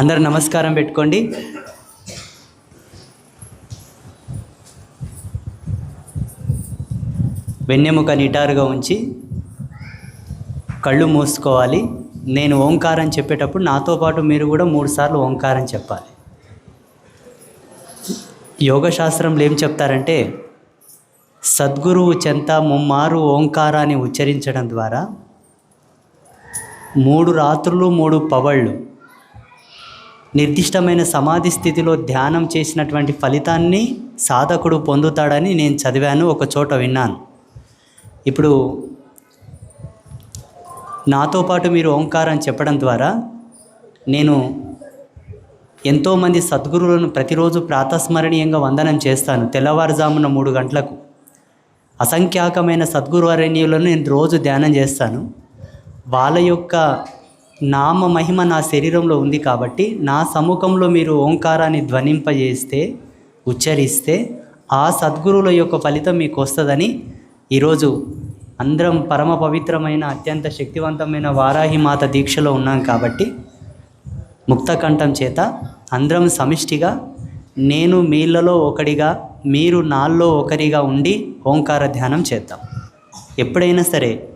అందరు నమస్కారం పెట్టుకోండి. వెన్నెముక నిటారుగా ఉంచి కళ్ళు మూసుకోవాలి. నేను ఓంకారం చెప్పేటప్పుడు నాతో పాటు మీరు కూడా మూడుసార్లు ఓంకారం చెప్పాలి. యోగ శాస్త్రంలో ఏం చెప్తారంటే సద్గురువు చెంత ముమ్మారు ఓంకారాన్ని ఉచ్చరించడం ద్వారా మూడు రాత్రులు మూడు పవళ్ళు నిర్దిష్టమైన సమాధి స్థితిలో ధ్యానం చేసినటువంటి ఫలితాన్ని సాధకుడు పొందుతాడని నేను చదివాను ఒక చోట విన్నాను. ఇప్పుడు నాతో పాటు మీరు ఓంకారం చెప్పడం ద్వారా నేను ఎంతోమంది సద్గురువులను ప్రతిరోజు ప్రాతస్మరణీయంగా వందనం చేస్తాను. తెల్లవారుజామున మూడు గంటలకు అసంఖ్యాకమైన సద్గురు అరణ్యులను నేను రోజు ధ్యానం చేస్తాను. వాళ్ళ యొక్క నామ మహిమ నా శరీరంలో ఉంది కాబట్టి నా సముఖంలో మీరు ఓంకారాన్ని ధ్వనింపజేస్తే ఉచ్చరిస్తే ఆ సద్గురువుల యొక్క ఫలితం మీకు వస్తుందని ఈరోజు అందరం పరమ పవిత్రమైన అత్యంత శక్తివంతమైన వారాహి మాత దీక్షలో ఉన్నాం కాబట్టి ముక్తకంఠం చేత అందరం సమిష్టిగా నేను మీళ్ళలో ఒకడిగా మీరు నాల్లో ఒకరిగా ఉండి ఓంకార ధ్యానం చేద్దాం. ఎప్పుడైనా సరే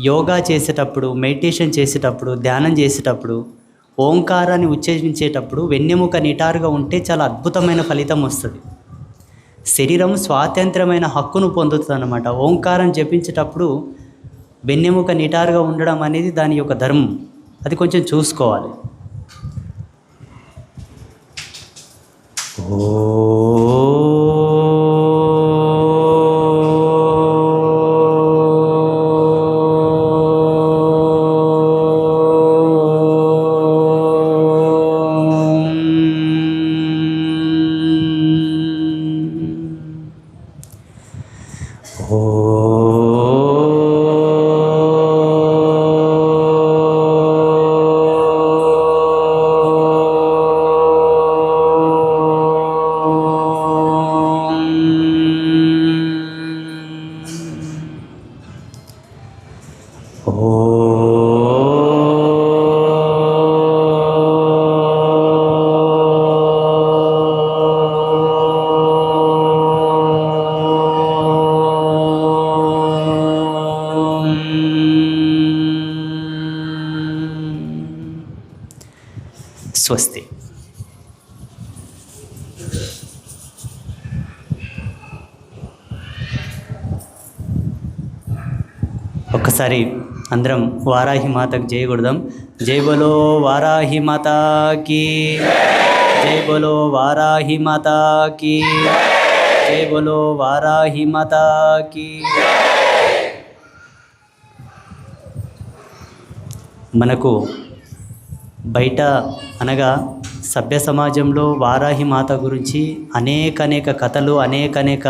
యోగా చేసేటప్పుడు మెడిటేషన్ చేసేటప్పుడు ధ్యానం చేసేటప్పుడు ఓంకారాన్ని ఉచ్చరించేటప్పుడు వెన్నెముక నిటారుగా ఉంటే చాలా అద్భుతమైన ఫలితం వస్తుంది. శరీరం స్వాతంత్రమైన హక్కును పొందుతుంది అనమాట ఓంకారం జపించేటప్పుడు వెన్నెముక నిటారుగా ఉండడం అనేది దాని యొక్క ధర్మం. అది కొంచెం చూసుకోవాలి. ఓ ఒకసారి అందరం వారాహి మాతకు జై కొడదాం. జై బలో వారాహి మాతాకి జై బలో వారాహి మాతాకి జై బలో వారాహి మాతాకి మనకు బయట అనగా సభ్య సమాజంలో వారాహి మాత గురించి అనేక అనేక కథలు అనేక అనేక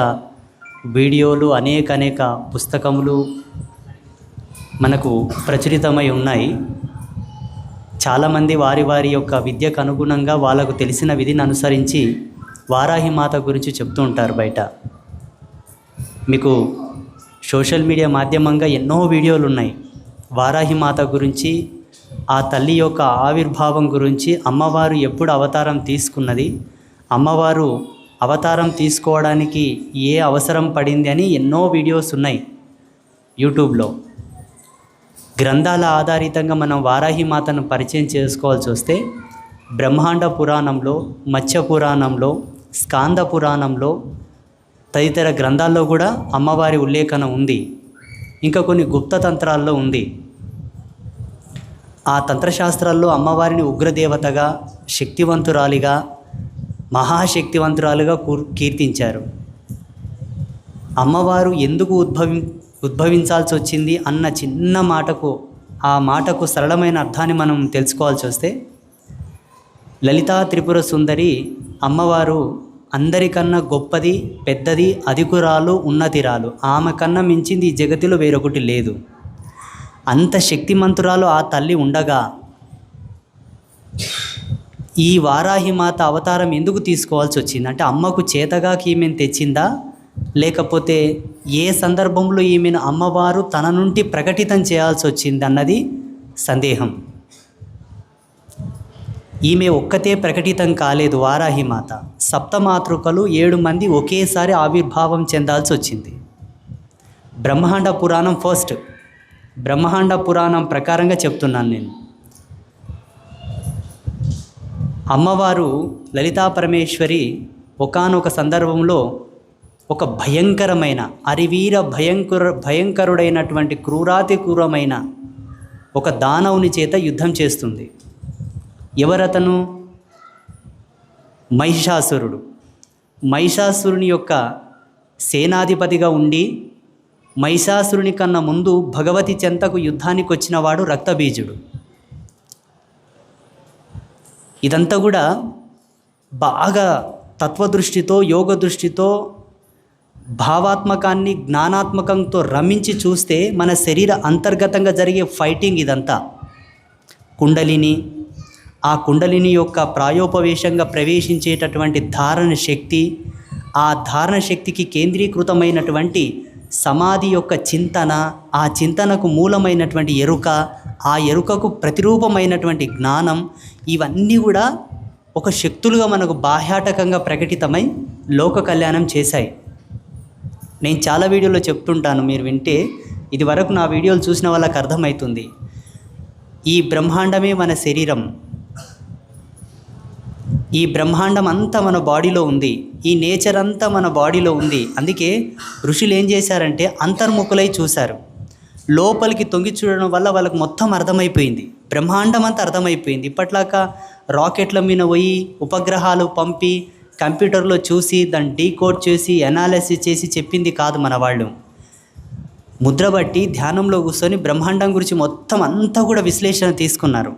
వీడియోలు అనేక అనేక పుస్తకములు మనకు ప్రచురితమై ఉన్నాయి. చాలామంది వారి వారి యొక్క విద్యకు అనుగుణంగా వాళ్ళకు తెలిసిన విధిని అనుసరించి వారాహి మాత గురించి చెప్తూ ఉంటారు బయట. మీకు సోషల్ మీడియా మాధ్యమంగా ఎన్నో వీడియోలు ఉన్నాయి. వారాహి మాత గురించి ఆ తల్లి యొక్క ఆవిర్భావం గురించి అమ్మవారు ఎప్పుడు అవతారం తీసుకున్నది అమ్మవారు అవతారం తీసుకోవడానికి ఏ అవసరం పడింది అని ఎన్నో వీడియోస్ ఉన్నాయి యూట్యూబ్లో. గ్రంథాల ఆధారితంగా మనం వారాహి మాతను పరిచయం చేసుకోవాల్సి వస్తే బ్రహ్మాండ పురాణంలో మత్స్య పురాణంలో స్కాంద పురాణంలో తదితర గ్రంథాల్లో కూడా అమ్మవారి ఉల్లేఖన ఉంది. ఇంకా కొన్ని గుప్త తంత్రాల్లో ఉంది. ఆ తంత్రశాస్త్రాల్లో అమ్మవారిని ఉగ్రదేవతగా శక్తివంతురాలిగా మహాశక్తివంతురాలుగా కూర్ కీర్తించారు. అమ్మవారు ఎందుకు ఉద్భవి ఉద్భవించాల్సి వచ్చింది అన్న చిన్న మాటకు ఆ మాటకు సరళమైన అర్థాన్ని మనం తెలుసుకోవాల్సి వస్తే లలితా త్రిపుర సుందరి అమ్మవారు అందరికన్నా గొప్పది పెద్దది అధికురాలు ఉన్నతిరాలు. ఆమె కన్నా మించింది ఈ జగతిలో వేరొకటి లేదు. అంత శక్తిమంతురాలు ఆ తల్లి ఉండగా ఈ వారాహి మాత అవతారం ఎందుకు తీసుకోవాల్సి వచ్చింది? అంటే అమ్మకు చేతగా ఈమెను తెచ్చిందా? లేకపోతే ఏ సందర్భంలో ఈమెను అమ్మవారు తన నుండి ప్రకటితం చేయాల్సి వచ్చింది అన్నది సందేహం. ఈమె ఒక్కతే ప్రకటితం కాలేదు వారాహి మాత సప్తమాతృకలు ఏడు మంది ఒకేసారి ఆవిర్భావం చెందాల్సి వచ్చింది. బ్రహ్మాండ పురాణం ఫస్ట్ బ్రహ్మాండ పురాణం ప్రకారంగా చెప్తున్నాను నేను. అమ్మవారు లలితా పరమేశ్వరి ఒకానొక సందర్భంలో ఒక భయంకరమైన అరివీర భయంకర భయంకరుడైనటువంటి క్రూరాతి క్రూరమైన ఒక దానవుని చేత యుద్ధం చేస్తుంది. ఎవరతను? మహిషాసురుడు. మహిషాసురుని యొక్క సేనాధిపతిగా ఉండి మహిషాసురుని కన్నా ముందు భగవతి చెంతకు యుద్ధానికి వచ్చినవాడు రక్తబీజుడు. ఇదంతా కూడా బాగా తత్వదృష్టితో యోగ దృష్టితో భావాత్మకాన్ని జ్ఞానాత్మకంతో రమించి చూస్తే మన శరీర అంతర్గతంగా జరిగే ఫైటింగ్ ఇదంతా. కుండలిని ఆ కుండలిని యొక్క ప్రాయోపవేశంగా ప్రవేశించేటటువంటి ధారణ శక్తి ఆ ధారణ శక్తికి కేంద్రీకృతమైనటువంటి సమాధి యొక్క చింతన ఆ చింతనకు మూలమైనటువంటి ఎరుక ఆ ఎరుకకు ప్రతిరూపమైనటువంటి జ్ఞానం ఇవన్నీ కూడా ఒక శక్తులుగా మనకు బాహ్యాటకంగా ప్రకటితమై లోక కళ్యాణం చేశాయి. నేను చాలా వీడియోలో చెప్తుంటాను మీరు వింటే. ఇది వరకు నా వీడియోలు చూసిన వాళ్ళకి అర్థమవుతుంది ఈ బ్రహ్మాండమే మన శరీరం. ఈ బ్రహ్మాండం అంతా మన బాడీలో ఉంది. ఈ నేచర్ అంతా మన బాడీలో ఉంది. అందుకే ఋషులు ఏం చేశారంటే అంతర్ముఖులై చూశారు. లోపలికి తొంగి చూడడం వల్ల వాళ్ళకి మొత్తం అర్థమైపోయింది. బ్రహ్మాండం అంతా అర్థమైపోయింది. ఇప్పట్లాక రాకెట్ల మీద పోయి ఉపగ్రహాలు పంపి కంప్యూటర్లో చూసి దాన్ని డీకోడ్ చేసి అనాలిసిస్ చేసి చెప్పింది కాదు మన వాళ్ళు. ముద్ర బట్టి ధ్యానంలో కూర్చొని బ్రహ్మాండం గురించి మొత్తం అంతా కూడా విశ్లేషణ తీసుకున్నారు.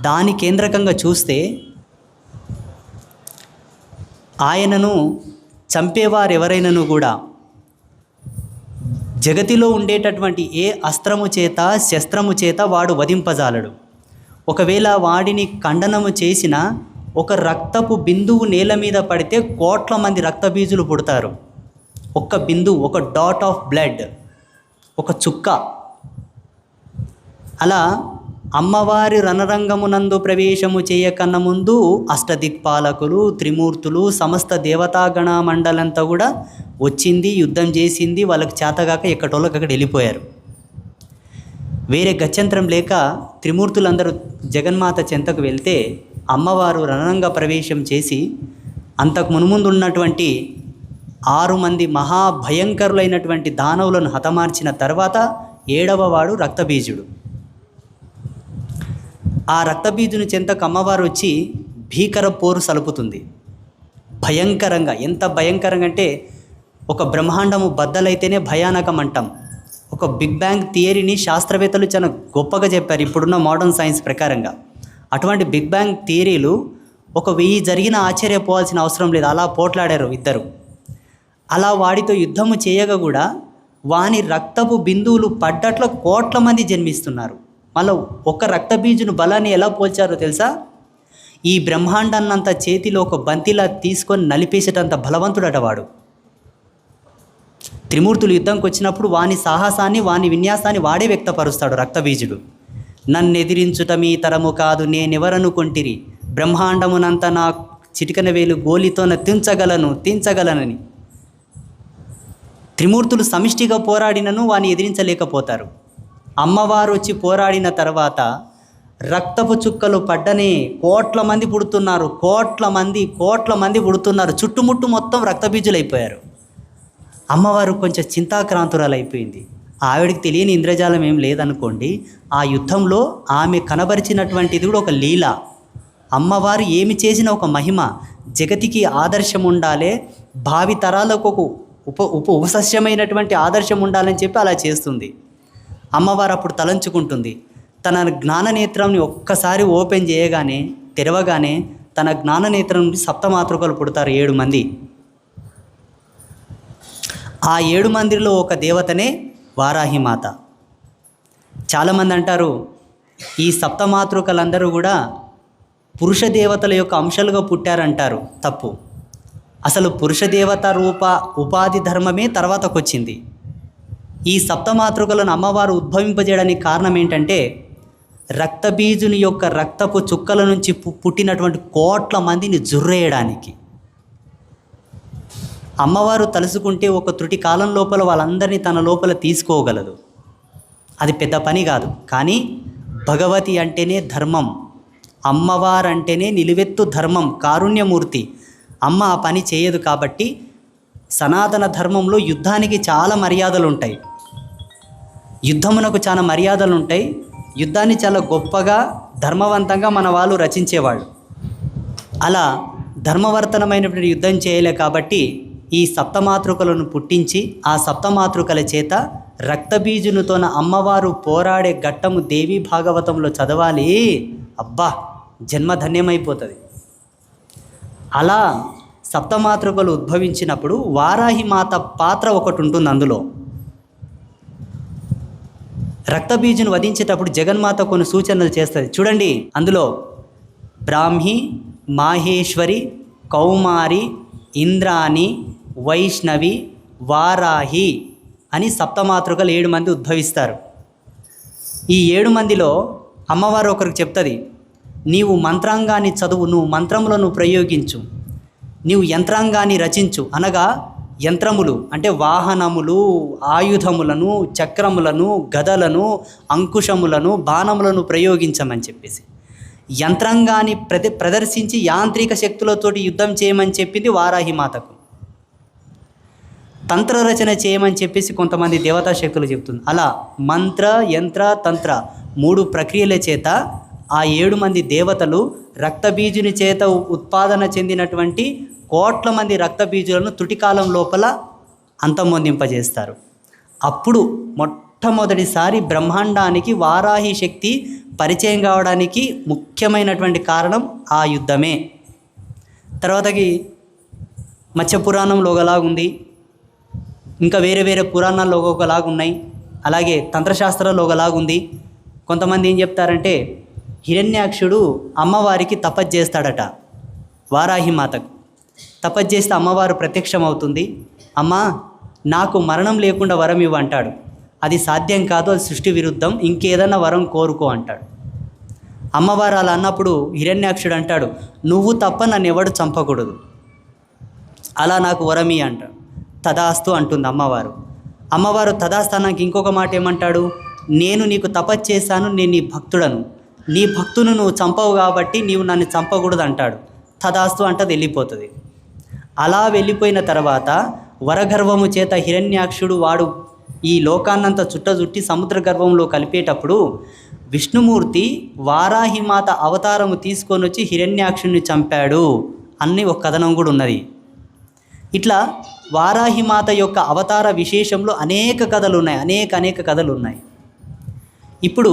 దాని కేంద్రకంగా చూస్తే ఆయనను చంపేవారు ఎవరైనాను కూడా. జగతిలో ఉండేటటువంటి ఏ అస్త్రము చేత శస్త్రము చేత వాడు వధింపజాలడు. ఒకవేళ వాడిని ఖండనము చేసిన ఒక రక్తపు బిందువు నేల మీద పడితే కోట్ల మంది రక్తబీజులు పుడతారు. ఒక్క బిందువు ఒక డాట్ ఆఫ్ బ్లడ్ ఒక చుక్క. అలా అమ్మవారి రణరంగమునందు ప్రవేశము చేయకన్న ముందు అష్టదిక్పాలకులు త్రిమూర్తులు సమస్త దేవతాగణ మండలంతా కూడా వచ్చింది యుద్ధం చేసింది వాళ్ళకి చేతగాక ఎక్కటోళ్ళకి అక్కడ వెళ్ళిపోయారు. వేరే గత్యంతరం లేక త్రిమూర్తులందరూ జగన్మాత చెంతకు వెళ్తే అమ్మవారు రణరంగ ప్రవేశం చేసి అంతకు మునుముందు ఉన్నటువంటి ఆరు మంది మహాభయంకరులైనటువంటి దానవులను హతమార్చిన తర్వాత ఏడవ వాడు రక్తబీజుడు. ఆ రక్తబీజుని చెంతకు అమ్మవారు వచ్చి భీకర పోరు సలుపుతుంది. భయంకరంగా ఎంత భయంకరంగా అంటే ఒక బ్రహ్మాండము బద్దలైతేనే భయానకం అంటాం. ఒక బిగ్ బ్యాంగ్ థియరీని శాస్త్రవేత్తలు చాలా గొప్పగా చెప్పారు ఇప్పుడున్న మోడర్న్ సైన్స్ ప్రకారంగా. అటువంటి బిగ్ బ్యాంగ్ థియరీలు ఒక వెయ్యి జరిగిన ఆశ్చర్యపోవాల్సిన అవసరం లేదు. అలా పోట్లాడారు ఇద్దరు. అలా వాడితో యుద్ధము చేయగా కూడా వాని రక్తపు బిందువులు పడ్డట్లో కోట్ల మంది జన్మిస్తున్నారు. మళ్ళీ ఒక రక్తబీజును బలాన్ని ఎలా పోల్చారో తెలుసా? ఈ బ్రహ్మాండాన్నంత చేతిలో ఒక బంతిలా తీసుకొని నలిపేసేటంత బలవంతుడట వాడు. త్రిమూర్తులు యుద్ధంకి వచ్చినప్పుడు వాని సాహసాన్ని వాని విన్యాసాన్ని వాడే వ్యక్తపరుస్తాడు రక్తబీజుడు. నన్ను ఎదిరించుట మీ తరము కాదు నేనెవరనుకుంటిరి? బ్రహ్మాండమునంత నా చిటికన వేలు గోలితోన తించగలను తించగలనని. త్రిమూర్తులు సమిష్టిగా పోరాడినను వాని ఎదిరించలేకపోతారు. అమ్మవారు వచ్చి పోరాడిన తర్వాత రక్తపు చుక్కలు పడ్డనే కోట్ల మంది పుడుతున్నారు కోట్ల మంది కోట్ల మంది పుడుతున్నారు. చుట్టుముట్టు మొత్తం రక్తబీజులైపోయారు. అమ్మవారు కొంచెం చింతాక్రాంతురాలు అయిపోయింది ఆవిడకి తెలియని ఇంద్రజాలం ఏం లేదనుకోండి ఆ యుద్ధంలో ఆమె కనబరిచినటువంటిది కూడా ఒక లీల. అమ్మవారు ఏమి చేసిన ఒక మహిమ. జగతికి ఆదర్శం ఉండాలి భావి తరాలకు ఒక ఉప ఉప ఉపసస్యమైనటువంటి ఆదర్శం ఉండాలని చెప్పి అలా చేస్తుంది. అమ్మవారు అప్పుడు తలంచుకుంటుంది. తన జ్ఞాననేత్రంని ఒక్కసారి ఓపెన్ చేయగానే తెరవగానే తన జ్ఞాననేత్రం నుండి సప్తమాతృకలు పుడతారు ఏడు మంది. ఆ ఏడు మందిలో ఒక దేవతనే వారాహిమాత. చాలామంది అంటారు ఈ సప్తమాతృకలందరూ కూడా పురుష దేవతల యొక్క అంశాలుగా పుట్టారంటారు. తప్పు. అసలు పురుష దేవత రూప ఉపాధి ధర్మమే తర్వాతకొచ్చింది. ఈ సప్తమాతృకలను అమ్మవారు ఉద్భవింపజేయడానికి కారణం ఏంటంటే రక్తబీజుని యొక్క రక్తపు చుక్కల నుంచి పు- పుట్టినటువంటి కోట్ల మందిని జుర్రేయడానికి. అమ్మవారు తలుసుకుంటే ఒక త్రుటి కాలం లోపల వాళ్ళందరినీ తన లోపల తీసుకోగలదు. అది పెద్ద పని కాదు. కానీ భగవతి అంటేనే ధర్మం. అమ్మవారంటేనే నిలువెత్తు ధర్మం కారుణ్యమూర్తి. అమ్మ ఆ పని చేయదు కాబట్టి సనాతన ధర్మంలో యుద్ధానికి చాలా మర్యాదలు ఉంటాయి యుద్ధమునకు చాలా మర్యాదలు ఉంటాయి యుద్ధాన్ని చాలా గొప్పగా ధర్మవంతంగా మన వాళ్ళు రచించేవాళ్ళు. అలా ధర్మవర్తనమైనటువంటి యుద్ధం చేయలే కాబట్టి ఈ సప్తమాతృకలను పుట్టించి ఆ సప్తమాతృకల చేత రక్తబీజునితోన అమ్మవారు పోరాడే ఘట్టము దేవి భాగవతంలో చదవాలి. అబ్బా జన్మధన్యమైపోతుంది. అలా సప్తమాతృకలు ఉద్భవించినప్పుడు వారాహి మాత పాత్ర ఒకటి ఉంటుంది అందులో. రక్తబీజును వధించేటప్పుడు జగన్మాత కొన్ని సూచనలు చేస్తుంది. చూడండి అందులో బ్రాహ్మి మాహేశ్వరి కౌమారి ఇంద్రాణి వైష్ణవి వారాహి అని సప్తమాతృకలు ఏడు మంది ఉద్భవిస్తారు. ఈ ఏడు మందిలో అమ్మవారు ఒకరికి చెప్తుంది నీవు మంత్రాంగాన్ని చదువు నువ్వు మంత్రములను ప్రయోగించు నీవు యంత్రాంగాన్ని రచించు. అనగా యంత్రములు అంటే వాహనములు ఆయుధములను చక్రములను గదలను అంకుశములను బాణములను ప్రయోగించమని చెప్పేసి. యంత్రాంగాన్ని ప్రద ప్రదర్శించి యాంత్రిక శక్తులతోటి యుద్ధం చేయమని చెప్పింది వారాహి మాతకు. తంత్ర రచన చేయమని చెప్పేసి కొంతమంది దేవతా శక్తులు చెప్తుంది అలా మంత్ర యంత్ర తంత్ర మూడు ప్రక్రియల చేత ఆ ఏడు మంది దేవతలు రక్తబీజుని చేత ఉత్పాదన చెందినటువంటి కోట్ల మంది రక్తబీజులను తుటికాలం లోపల అంతమొందింపజేస్తారు. అప్పుడు మొట్టమొదటిసారి బ్రహ్మాండానికి వారాహి శక్తి పరిచయం కావడానికి ముఖ్యమైనటువంటి కారణం ఆ యుద్ధమే. తర్వాతకి మత్స్యపురాణంలో ఒకలాగుంది ఇంకా వేరే వేరే పురాణాల్లో ఒక్కొక్కలాగా ఉన్నాయి. అలాగే తంత్రశాస్త్రాల్లో ఒకలాగుంది కొంతమంది ఏం చెప్తారంటే హిరణ్యాక్షుడు అమ్మవారికి తపస్సు చేస్తాడట వారాహి మాతకు తపస్సు చేస్తే అమ్మవారు ప్రత్యక్షమవుతుంది. అమ్మా నాకు మరణం లేకుండా వరం ఇవ్వు అంటాడు. అది సాధ్యం కాదు అది సృష్టి విరుద్ధం ఇంకేదన్నా వరం కోరుకో అంటాడు. అమ్మవారు అలా అన్నప్పుడు హిరణ్యాక్షుడు అంటాడు నువ్వు తప్ప నన్ను ఎవడు చంపకూడదు. అలా నాకు వరమి అంటాడు. తదాస్తు అంటుంది అమ్మవారు. అమ్మవారు తదాస్తానానికి ఇంకొక మాట ఏమంటాడు? నేను నీకు తపస్సు చేశాను నేను నీ భక్తుడను. నీ భక్తును నువ్వు చంపవు కాబట్టి నీవు నన్ను చంపకూడదు అంటాడు తదాస్తు అంటది వెళ్ళిపోతుంది. అలా వెళ్ళిపోయిన తర్వాత వరగర్వము చేత హిరణ్యాక్షుడు వాడు ఈ లోకాన్నంతా చుట్టజుట్టి సముద్ర గర్భంలో కలిపేటప్పుడు విష్ణుమూర్తి వారాహిమాత అవతారము తీసుకొని వచ్చి హిరణ్యాక్షుడిని చంపాడు అన్ని ఒక కథనం కూడా ఉన్నది. ఇట్లా వారాహిమాత యొక్క అవతార విశేషంలో అనేక కథలు ఉన్నాయి అనేక అనేక కథలు ఉన్నాయి ఇప్పుడు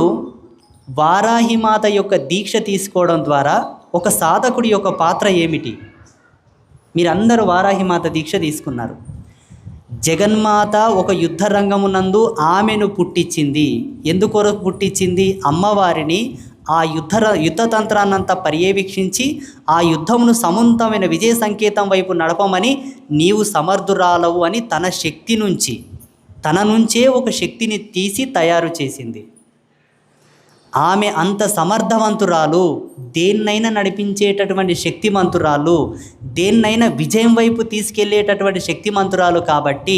వారాహిమాత యొక్క దీక్ష తీసుకోవడం ద్వారా ఒక సాధకుడి యొక్క పాత్ర ఏమిటి? మీరందరూ వారాహిమాత దీక్ష తీసుకున్నారు. జగన్మాత ఒక యుద్ధ రంగమునందు ఆమెను పుట్టించింది. ఎందుకొరకు పుట్టించింది? అమ్మవారిని ఆ యుద్ధ ర- యుద్ధ తంత్రాన్నంతా పర్యవేక్షించి ఆ యుద్ధమును సమున్నతమైన విజయ సంకేతం వైపు నడపమని నీవు సమర్థురాలవు అని తన శక్తి నుంచి తన నుంచే ఒక శక్తిని తీసి తయారు చేసింది. ఆమె అంత సమర్థవంతురాలు దేన్నైనా నడిపించేటటువంటి శక్తిమంతురాలు దేన్నైనా విజయం వైపు తీసుకెళ్ళేటటువంటి శక్తిమంతురాలు కాబట్టి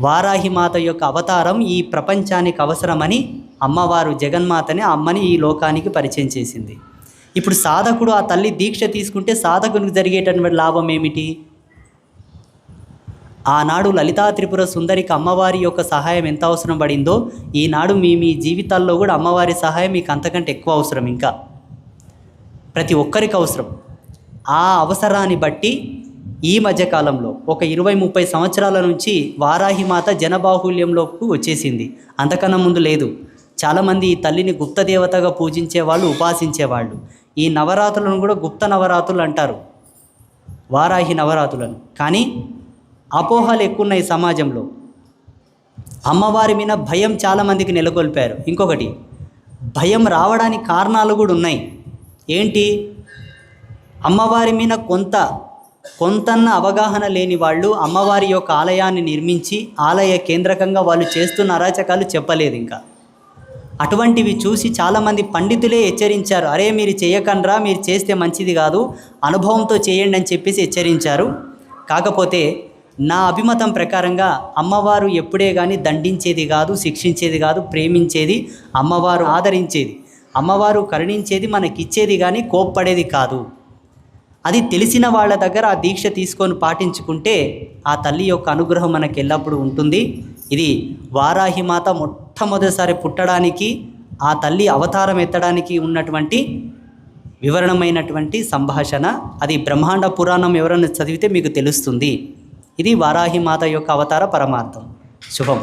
వారాహిమాత యొక్క అవతారం ఈ ప్రపంచానికి అవసరమని అమ్మవారు జగన్మాతని అమ్మని ఈ లోకానికి పరిచయం చేసింది. ఇప్పుడు సాధకుడు ఆ తల్లి దీక్ష తీసుకుంటే సాధకునికి జరిగేటటువంటి లాభం ఏమిటి? ఆనాడు లలితా త్రిపుర సుందరికి అమ్మవారి యొక్క సహాయం ఎంత అవసరం పడిందో ఈనాడు మీ మీ జీవితాల్లో కూడా అమ్మవారి సహాయం మీకు అంతకంటే ఎక్కువ అవసరం ఇంకా. ప్రతి ఒక్కరికి అవసరం. ఆ అవసరాన్ని బట్టి ఈ మధ్యకాలంలో ఒక ఇరవై ముప్పై సంవత్సరాల నుంచి వారాహిమాత జనబాహుల్యంలోకి వచ్చేసింది. అంతకన్నా ముందు లేదు. చాలామంది ఈ తల్లిని గుప్త దేవతగా పూజించే వాళ్ళు ఉపాసించేవాళ్ళు ఈ నవరాత్రులను కూడా గుప్త నవరాత్రులు అంటారు. వారాహి నవరాత్రులను. కానీ అపోహలు ఎక్కువ ఉన్నాయి సమాజంలో. అమ్మవారి మీద భయం చాలామందికి నెలకొల్పారు. ఇంకొకటి భయం రావడానికి కారణాలు కూడా ఉన్నాయి. ఏంటి? అమ్మవారి మీద కొంత కొంతన్న అవగాహన లేని వాళ్ళు అమ్మవారి యొక్క ఆలయాన్ని నిర్మించి ఆలయ కేంద్రకంగా వాళ్ళు చేస్తున్న అరాచకాలు చెప్పలేదు ఇంకా. అటువంటివి చూసి చాలామంది పండితులే హెచ్చరించారు. అరే మీరు చేయకండ్రా మీరు చేస్తే మంచిది కాదు అనుభవంతో చేయండి అని చెప్పేసి హెచ్చరించారు. కాకపోతే నా అభిమతం ప్రకారంగా అమ్మవారు ఎప్పుడే కానీ దండించేది కాదు శిక్షించేది కాదు ప్రేమించేది అమ్మవారు ఆదరించేది. అమ్మవారు కరుణించేది మనకిచ్చేది కానీ కోప్పడేది కాదు. అది తెలిసిన వాళ్ళ దగ్గర ఆ దీక్ష తీసుకొని పాటించుకుంటే ఆ తల్లి యొక్క అనుగ్రహం మనకి ఎల్లప్పుడూ ఉంటుంది. ఇది వారాహిమాత మొట్టమొదటిసారి పుట్టడానికి ఆ తల్లి అవతారం ఎత్తడానికి ఉన్నటువంటి వివరణమైనటువంటి సంభాషణ. అది బ్రహ్మాండ పురాణం ఎవరైనా చదివితే మీకు తెలుస్తుంది. ఇది వారాహిమాత యొక్క అవతార పరమార్థం. శుభం.